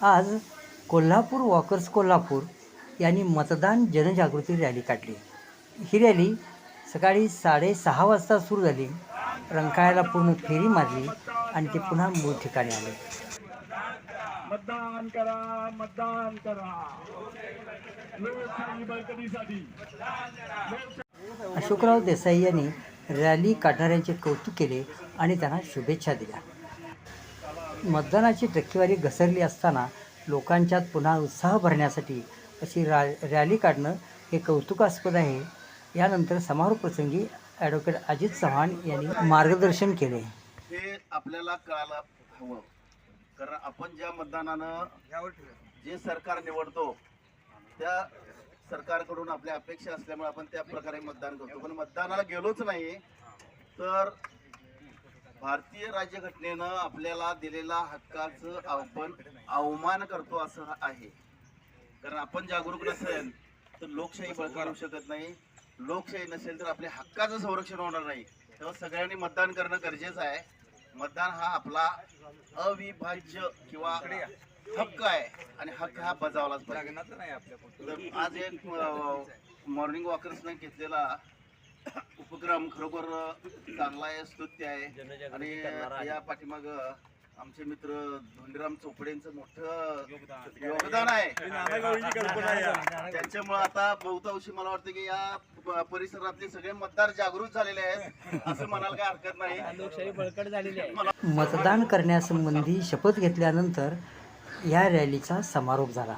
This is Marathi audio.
आज कोल्हापूर वॉकर्स कोल्हापूर यांनी मतदान जनजागृती रॅली काढली. ही रॅली सकाळी साडेसहा वाजता सुरू झाली. रंकाळ्याला पूर्ण फेरी मारली आणि ते पुन्हा मूळ ठिकाणी आले. मतदान करा मतदान करा. अशोकराव देसाई यांनी रॅली काढणाऱ्यांचे कौतुक केले आणि त्यांना शुभेच्छा दिल्या. मतदानाची टक्केवारी घसरली असताना लोकांच्यात पुन्हा उत्साह भरण्यासाठी अशी रा रॅली काढणं हे कौतुकास्पद आहे. यानंतर समारोप प्रसंगी ॲडव्होकेट अजित चव्हाण यांनी मार्गदर्शन केले. हे आपल्याला कळायला हवं. कारण आपण ज्या मतदानानं जे सरकार निवडतो त्या सरकारकडून आपल्या अपेक्षा असल्यामुळे आपण त्या प्रकारे मतदान करतो. पण मतदानाला गेलोच नाही तर भारतीय राज्यघटनेनं आपल्याला दिलेला हक्काचं आपण अवमान करतो असं आहे. कारण आपण जागरूक नसेल तर लोकशाही बळकट होऊ शकत नाही. लोकशाही नसेल तर आपल्या हक्काचं संरक्षण होणार नाही. तेव्हा सगळ्यांनी मतदान करणं गरजेचं आहे. मतदान हा आपला अविभाज्य किंवा हक्क आहे आणि हक्क हा बजावलाच पाहिजे. आज एक मॉर्निंग वॉकर्सने घेतलेला उपक्रम खरोखर चांगला आहे स्तुत्य आहे. आणि या पाठीमाग आमचे मित्र धोंडीराम चोपडेंचं मोठं योगदान. आहे. त्याच्यामुळे आता बहुतांशी मला वाटतं की या परिसरातले सगळे मतदार जागृत झालेले आहेत असं म्हणायला काही हरकत नाही. लोकशाही बळकट झालेली आहे. मतदान करण्यासंबंधी शपथ घेतल्यानंतर या रॅलीचा समारोप झाला.